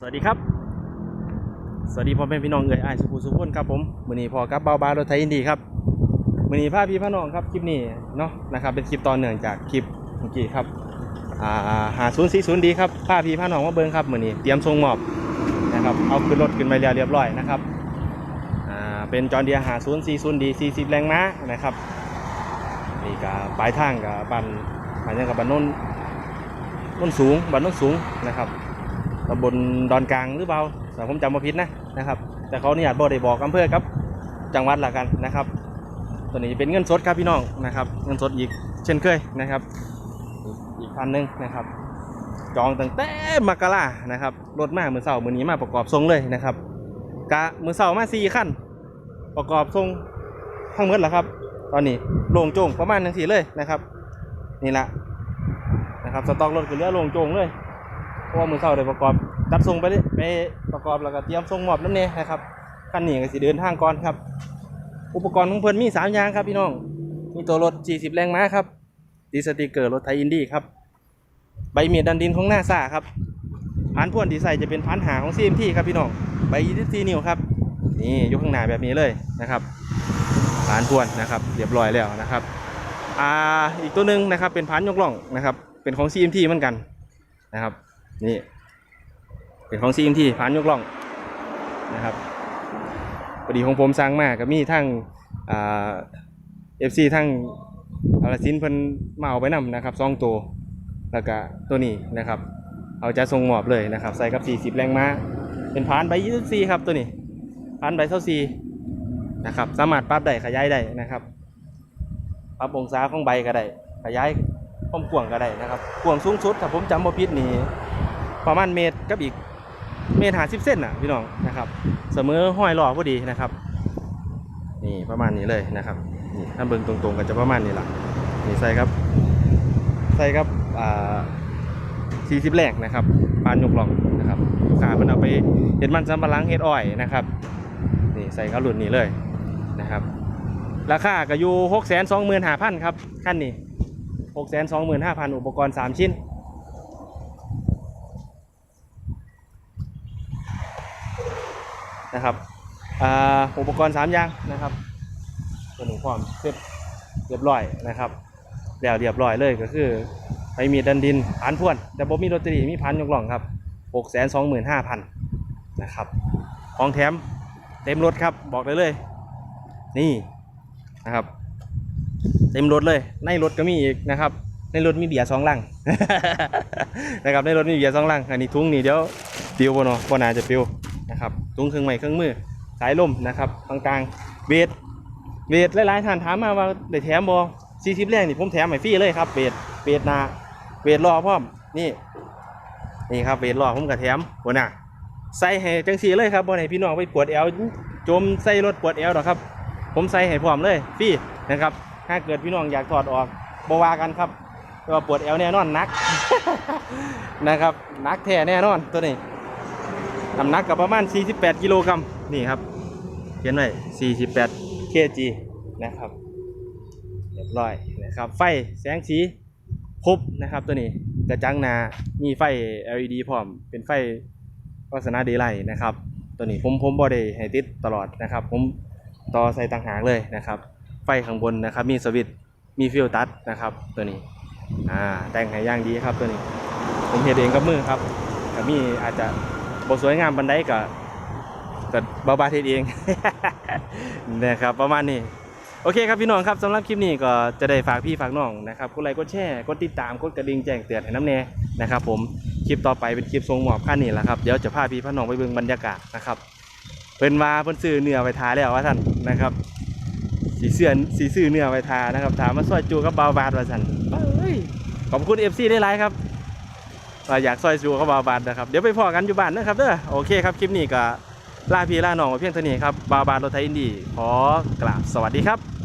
สวัสดีครับ สวัสดีพ่อแม่พี่น้องเอ๋ยอ้สุภูสุพนครับผมมือนี้พอกับเบาบารถไทยอินดีครับมือนี้พาพี่พาน้องครับคลิปนี้เนาะนะครับเป็นคลิปตอนเนื่องจากคลิปเมื่อกี้ครับอ่าหาศูนย์สี่ศูนย์ดีครับพาพี่พาน้องมาเบิ้งครับมือนี้เตรียมส่งหมอบนะครับเอาขึ้นรถขึ้นไปเรียบร้อยนะครับอ่าเป็นจอร์เดียหาศูนย์สี่ศูนย์ดีสี่สิบแรงม้านะครับนี่ก็ปลายทางกับบันหมายถึงกับบันโน้นโน้นสูงบันโน้นสูงนะครับ ตำบลดอนกลางหรือเปล่าถ้าผมจำมาผิดนะนะครับ แต่เขาเนี่ยบอกได้บอกอำเภอครับ จังหวัดละกันนะครับ ตัวนี้เป็นเงินสดครับพี่น้องนะครับ เงินสดอีกเช่นเคยนะครับ อีกพันหนึ่งนะครับ จองตั้งแต่มกรานะครับรถมาเมือเสาร์มือนี้มาประกอบทรงเลยนะครับกะมือเสาร์มาสี่ขั้น ประกอบทรงทั้งหมดแล้วครับ ตอนนี้โล่งโจงประมาณนังสี่เลยนะครับ นี่แหละนะครับสต็อกรถคือเรือโล่งโจงเลยเพราะว่ามือเสาได้ประกอบ จัดส่งไปไปประกอบแล้วก็เตรียมส่งมอบน้ำเนยนะครับคันนี้ก็สิเดินทางก่อนครับ อุปกรณ์ของเพิ่นมีสามอย่างครับพี่น้อง มีตัวรถ 40 แรงม้าครับดีสติเกอร์รถไทยอินดี้ครับ ใบเมียดดันดินของหน้าซ่าครับพันพ่วนดีไซน์จะเป็นพันหางของ CMT ครับพี่น้องใบ24นิ้วครับนี่ยกข้างหน้าแบบนี้เลยนะครับพันพ่วนนะครับ เรียบร้อยแล้วนะครับอ่าอีกตัวหนึ่งนะครับเป็นพันยกล่องนะครับ เป็นของ CMT เหมือนกันนะครับ นี่ เป็นของ CMT ผ่พานยกล่องนะครับพอดีของผมสร้างมาก็มีทั้งเอ่า FC ทั้งอาลสินเพิ่นมาเอาไปนำนะครับสองตัวแล้วก็ตัวนี้นะครับ เอาจะส่งมอบเลยนะครับ ใส่กับ 40 แรงม้า เป็นพานใบ24 ครับตัวนี้พานใบเท่า4นะครับ สามารถปรับได้ขยายได้นะครับปรับองศาของใบก็ได้ขยายความกว้างก็ได้นะครับกว้างสูงสุดถ้าผมจำบ่ผิดนี่ประมาณเมตรกับอีก เมตรหาสิบเส้นน่ะพี่น้องนะครับ เสมอห้อยหล่อพอดีนะครับ นี่ประมาณนี้เลยนะครับนี่ถ้าเบิ่งตรงๆก็จะประมาณนี้ละนี่ใส่ครับ ใส่ครับอ่าสี่สิบแรกนะครับปานยกหล่องนะครับลูกค้าเพิ่นเอาไปเฮ็ดมันสำปะหลังเฮ็ดอ้อยนะครับนี่ใส่เขารุ่นนี้เลยนะครับราคาก็อยู่หกแสนสองหมื่นห้าพันครับขั้นนี้หกแสนสองหมื่นห้าพันอุปกรณ์สามชิ้น นะครับอ่าอุปกรณ์สามอย่างนะครับตัวนึ่งพร้อมเสร็จเรียบร้อยนะครับแล้วเรียบร้อยเลยก็คือไปมีดันดินพันพ่วน แต่บ่มีโรตารีมีพันยกล่องครับหกแสนสองหมื่นห้าพันนะครับของแถมเต็มรถครับบอกได้เลย นี่นะครับ เต็มรถเลย ในรถก็มีอีกนะครับ ในรถมีเบียร์สองลังนะครับในรถมีเบียร์สองลังอันนี้ทุ่งนี่เดี๋ยวปิวบ่เนาะบน่าจะปิวนะครับ ตุ้งเครื่องไม้เครื่องมือ สายลมนะครับกลางๆเบสเบสหลายๆท่านถามมาว่าได้แถมบอสี่สิบแรกนี่ผมแถมให้ฟรีเลยครับเบสเบสนาเบสรอพร้อมนี่นี่ครับเบสรอผมกับแถมหัวหน้าใส่ให้จังสีเลยครับบนให้พี่น้องไปปวดแอวจมใส่รถปวดแอวหรอกครับ ผมใส่ให้พร้อมเลยฟรีนะครับถ้าเกิดพี่น้องอยากถอดออกบวากันครับว่าปวดแอวแน่นอนนักนะครับนักแท้แน่นอนตัวนี้ น้ำหนักกับประมาณ 48 กิโลกรัมนี่ครับเขียนไว้48 kg นะครับเรียบร้อยนะครับ ไฟแสงสีครบนะครับตัวนี้กระจังหนามีไฟ LED พร้อม เป็นไฟวาสนาเดย์ไลท์นะครับ ตัวนี้ผมผมบอดี้ให้ติดตลอดนะครับ ผมต่อใส่ต่างหากเลยนะครับ ไฟข้างบนนะครับ มีสวิตช์มีฟิลตัดนะครับ ตัวนี้อ่าแต่งให้ย่างดีครับตัวนี้ ผมเฮ็ดเองกับมือครับก็มีอาจจะ บสวยงามบันไดก็ก็บาบาเทศเอง นะครับประมาณนี้โอเคครับพี่น้องครับสำหรับคลิปนี้ก็จะได้ฝากพี่ฝากน้องนะครับกดไลค์กดแชร์กดติดตามกดกระดิ่งแจ้งเตือนให้น้ำแน่นะครับผมคลิปต่อไปเป็นคลิปทรงหมอบขั้นนี้แหละครับเดี๋ยวจะพาพี่พาน้องไปเบิ่งบรรยากาศนะครับเพิ่นมาเพิ่นซื้อเนื้อไปทาแล้วว่าท่านนะครับสีเสื้อสีซื้อเนื้อไปทานะครับถามมาซอยจูกับเบาบาดว่าท่านขอบคุณเอฟซีได้ไลค์ครับ ว่าอยากซอยจูเขาบาบานนะครับ เดี๋ยวไปพอกันอยู่บ้านนะครับเด้อโอเคครับคลิปนี้ก็ลาพี่ลาน้องมาเพียงเท่านี้ครับบาบานรถไทยอินดีขอกราบสวัสดีครับ